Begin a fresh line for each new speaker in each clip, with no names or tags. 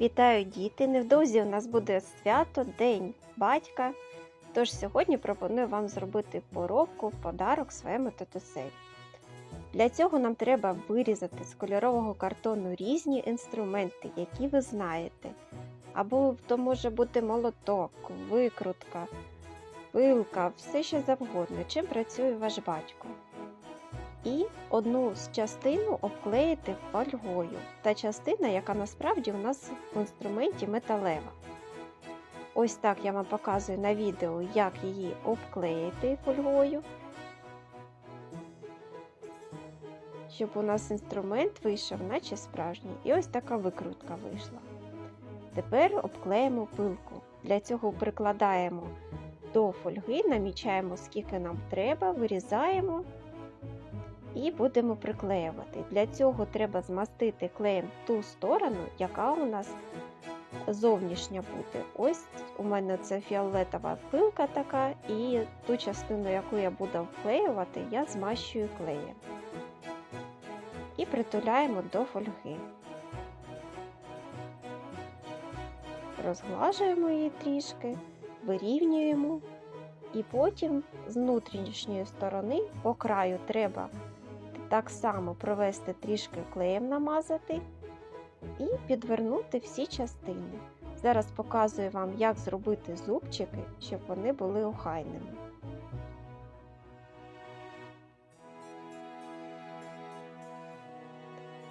Вітаю діти! Невдовзі у нас буде свято, День батька. Тож сьогодні пропоную вам зробити поробку в подарок своєму татусеві. Для цього нам треба вирізати з кольорового картону різні інструменти, які ви знаєте. Або то може бути молоток, викрутка, пилка, все що завгодно, чим працює ваш батько. І одну з частину обклеїти фольгою. Та частина, яка насправді у нас в інструменті металева. Ось так я вам показую на відео, як її обклеїти фольгою, щоб у нас інструмент вийшов, наче справжній. І ось така викрутка вийшла. Тепер обклеїмо пилку. Для цього прикладаємо до фольги, намічаємо, скільки нам треба, вирізаємо і будемо приклеювати. Для цього треба змастити клеєм ту сторону, яка у нас зовнішня буде. Ось у мене це фіолетова пилка така, і ту частину, яку я буду вклеювати, я змащую клеєм. І притуляємо до фольги. Розглажуємо її трішки, вирівнюємо, і потім з внутрішньої сторони по краю треба так само провести трішки клеєм намазати і підвернути всі частини. Зараз показую вам, як зробити зубчики, щоб вони були охайними.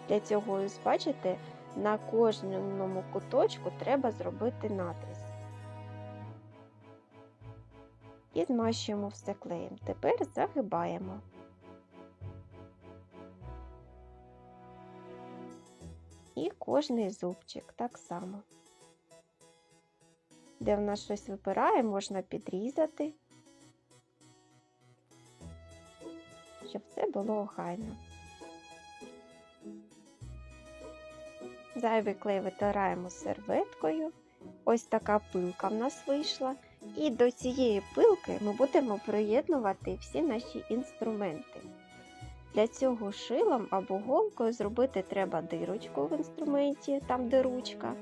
Для цього, ось бачите, на кожному куточку треба зробити надріз. І змащуємо все клеєм. Тепер загибаємо. І кожний зубчик так само. Де в нас щось випирає, можна підрізати, щоб все було охайно. Зайвий клей витираємо серветкою. Ось така пилка в нас вийшла. І до цієї пилки ми будемо приєднувати всі наші інструменти. Для цього шилом або голкою зробити треба дирочку в інструменті, там де ручка,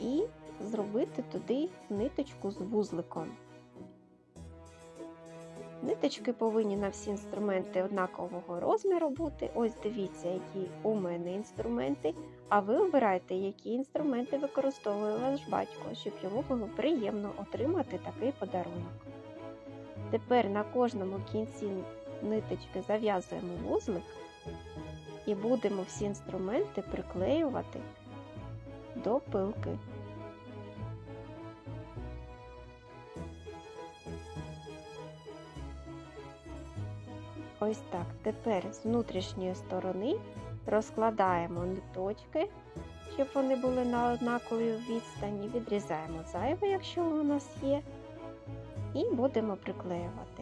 і зробити туди ниточку з вузликом. Ниточки повинні на всі інструменти однакового розміру бути. Ось дивіться, які у мене інструменти, а ви обирайте, які інструменти використовує ваш батько, щоб йому було приємно отримати такий подарунок. Тепер на кожному кінці ниточки зав'язуємо вузлик і будемо всі інструменти приклеювати до пилки. Ось так. Тепер з внутрішньої сторони розкладаємо ниточки, щоб вони були на однаковій відстані. Відрізаємо зайве, якщо у нас є, і будемо приклеювати.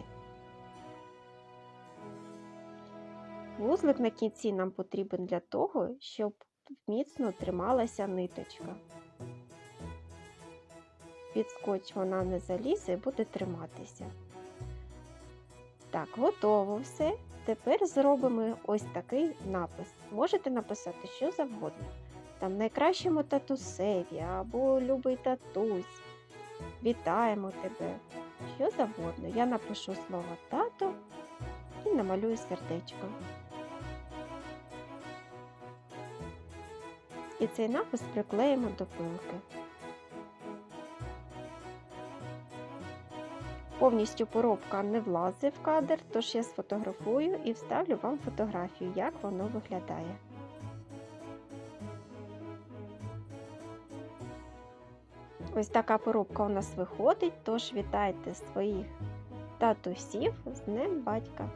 Вузлик на кінці нам потрібен для того, щоб міцно трималася ниточка. Під скотч вона не залізе і буде триматися. Так, готово все. Тепер зробимо ось такий напис. Можете написати що завгодно. Там найкращому татусеві або любий татусь. Вітаємо тебе. Що завгодно. Я напишу слово тато і намалюю сердечко. І цей напис приклеїмо до пилки. Повністю поробка не влазить в кадр, тож я сфотографую і вставлю вам фотографію, як воно виглядає. Ось така поробка у нас виходить, тож вітайте своїх татусів з Днем батька!